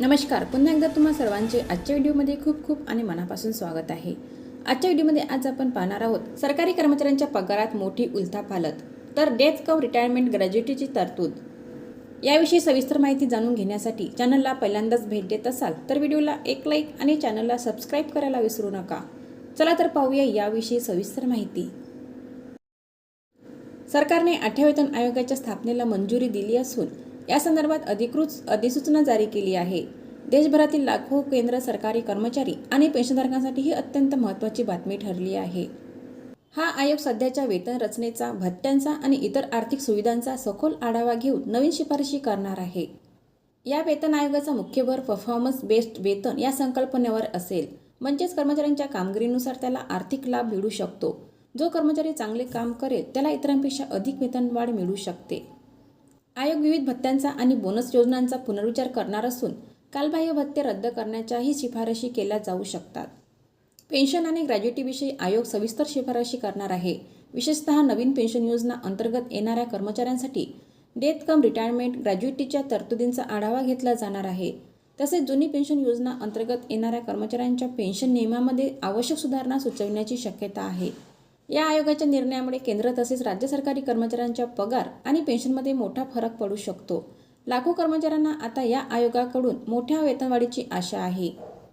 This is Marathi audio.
नमस्कार. पुन्हा एकदा तुम्हा सर्वांचे आजच्या व्हिडिओमध्ये खूप खूप आणि मनापासून स्वागत आहे. आजच्या व्हिडिओमध्ये आज आपण पाहणार आहोत सरकारी कर्मचाऱ्यांच्या पगारात मोठी उलथापालत तर डेथ कम रिटायरमेंट ग्रॅज्युएटीची तरतूद. याविषयी सविस्तर माहिती जाणून घेण्यासाठी चॅनलला पहिल्यांदाच भेट देत असाल तर व्हिडिओला एक लाईक आणि चॅनलला सबस्क्राईब करायला विसरू नका. चला तर पाहूया याविषयी सविस्तर माहिती. सरकारने आठव्या वेतन आयोगाच्या स्थापनेला मंजुरी दिली असून या संदर्भात अधिकृत अधिसूचना जारी केली आहे. देशभरातील लाखो केंद्र सरकारी कर्मचारी आणि पेन्शनधारकांसाठी ही अत्यंत महत्त्वाची बातमी ठरली आहे. हा आयोग सध्याच्या वेतन रचनेचा भत्त्यांचा आणि इतर आर्थिक सुविधांचा सखोल आढावा घेऊन नवीन शिफारशी करणार आहे. या वेतन आयोगाचा मुख्य भर परफॉर्मन्स बेस्ड वेतन या संकल्पनेवर असेल. म्हणजेच कर्मचाऱ्यांच्या कामगिरीनुसार त्याला आर्थिक लाभ मिळू शकतो. जो कर्मचारी चांगले काम करेल त्याला इतरांपेक्षा अधिक वेतनवाढ मिळू शकते. आयोग विविध भत्त्यांचा आणि बोनस योजनांचा पुनर्विचार करणार असून कालबाह्य भत्ते रद्द करण्याच्याही शिफारशी केल्या जाऊ शकतात. पेन्शन आणि ग्रॅज्युएटीविषयी आयोग सविस्तर शिफारशी करणार आहे. विशेषतः नवीन पेन्शन योजना अंतर्गत येणाऱ्या कर्मचाऱ्यांसाठी डेथ कम रिटायरमेंट ग्रॅज्युएटीच्या तरतुदींचा आढावा घेतला जाणार आहे. तसेच जुनी पेन्शन योजना अंतर्गत येणाऱ्या कर्मचाऱ्यांच्या पेन्शन नियमामध्ये आवश्यक सुधारणा सुचविण्याची शक्यता आहे. या आयोगाच्या निर्णयामुळे केंद्र तसेच राज्य सरकारी कर्मचाऱ्यांच्या पगार आणि पेन्शनमध्ये मोठा फरक पडू शकतो. लाखो कर्मचाऱ्यांना आता या आयोगाकडून मोठ्या वेतनवाढीची आशा आहे.